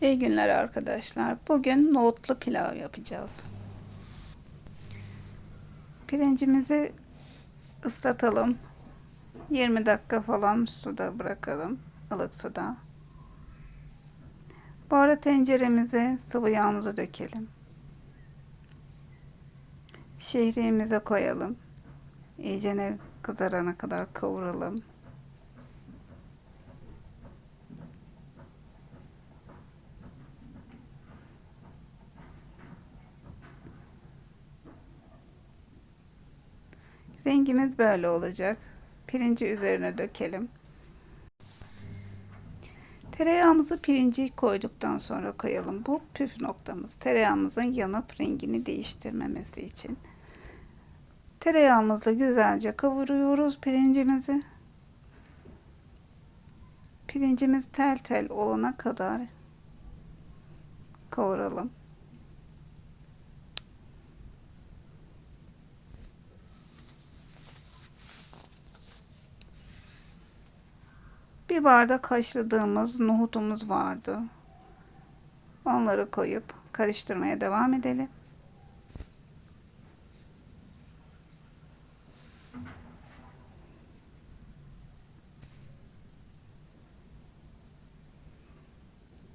İyi günler arkadaşlar. Bugün nohutlu pilav yapacağız. Pirincimizi ıslatalım. 20 dakika falan suda bırakalım. ılık suda. Bu ara tenceremize sıvı yağımızı dökelim. Şehriyemize koyalım. İyicene kızarana kadar kavuralım. Rengimiz böyle olacak. Pirinci üzerine dökelim. Tereyağımızı pirinci koyduktan sonra koyalım. Bu püf noktamız. Tereyağımızın yanıp rengini değiştirmemesi için. Tereyağımızla güzelce kavuruyoruz pirincimizi. Pirincimiz tel tel olana kadar kavuralım. Bir bardak haşladığımız nohutumuz vardı. Onları koyup karıştırmaya devam edelim.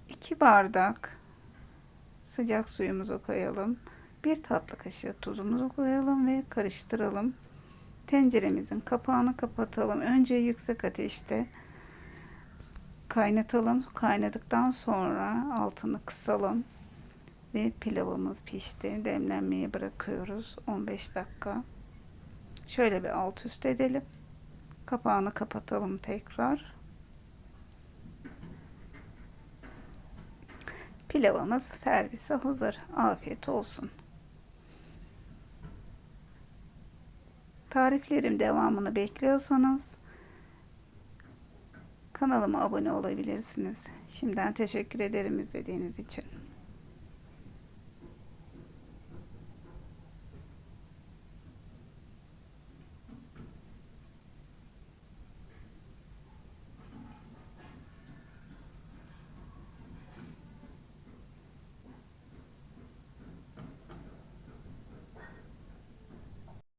İki bardak sıcak suyumuzu koyalım. Bir tatlı kaşığı tuzumuzu koyalım ve karıştıralım. Tenceremizin kapağını kapatalım. Önce yüksek ateşte kaynatalım. Kaynadıktan sonra altını kısalım. Ve pilavımız pişti. Demlenmeye bırakıyoruz. 15 dakika. Şöyle bir alt üst edelim. Kapağını kapatalım tekrar. Pilavımız servise hazır. Afiyet olsun. Tariflerim devamını bekliyorsanız Kanalıma abone olabilirsiniz. Şimdiden teşekkür ederim izlediğiniz için.